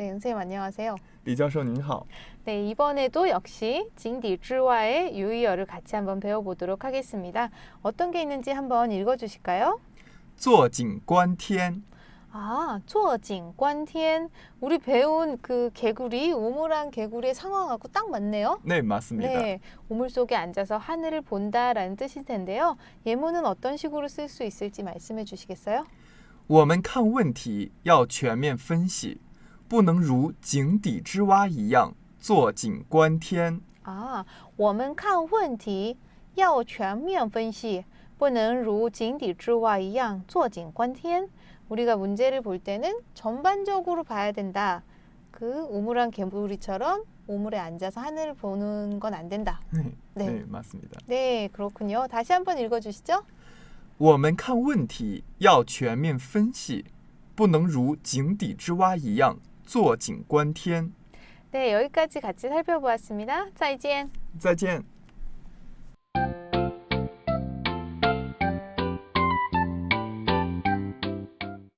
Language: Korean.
네, 선생님 안녕하세요. 李教授您好。 네, 이번에도 역시 징디즈와의 유의어를 같이 한번 배워보도록 하겠습니다. 어떤 게 있는지 한번 읽어주실까요? 坐井观天， 아, 坐井观天. 우리 배운 그 개구리, 우물한 개구리의 상황하고 딱 맞네요. 네 맞습니다. 네, 우물 속에 앉아서 하늘을 본다라는 뜻일 텐데요. 예문은 어떤 식으로 쓸 수 있을지 말씀해 주시겠어요? 我们看问题要全面分析， 不能如井底之蛙一样坐井观天。 아, 我们看问题要全面分析，不能如井底之蛙一样坐井观天. 우리가 문제를 볼 때는 전반적으로 봐야 된다. 그 우물한 개구리처럼 우물에 앉아서 하늘을 보는 건 안 된다. 네, 네. 네 맞습니다. 네, 그렇군요. 다시 한번 읽어주시죠. 我们看问题要全面分析，不能如井底之蛙一样 坐井观天。 네, 여기까지 같이 살펴보았습니다. 再见.再见。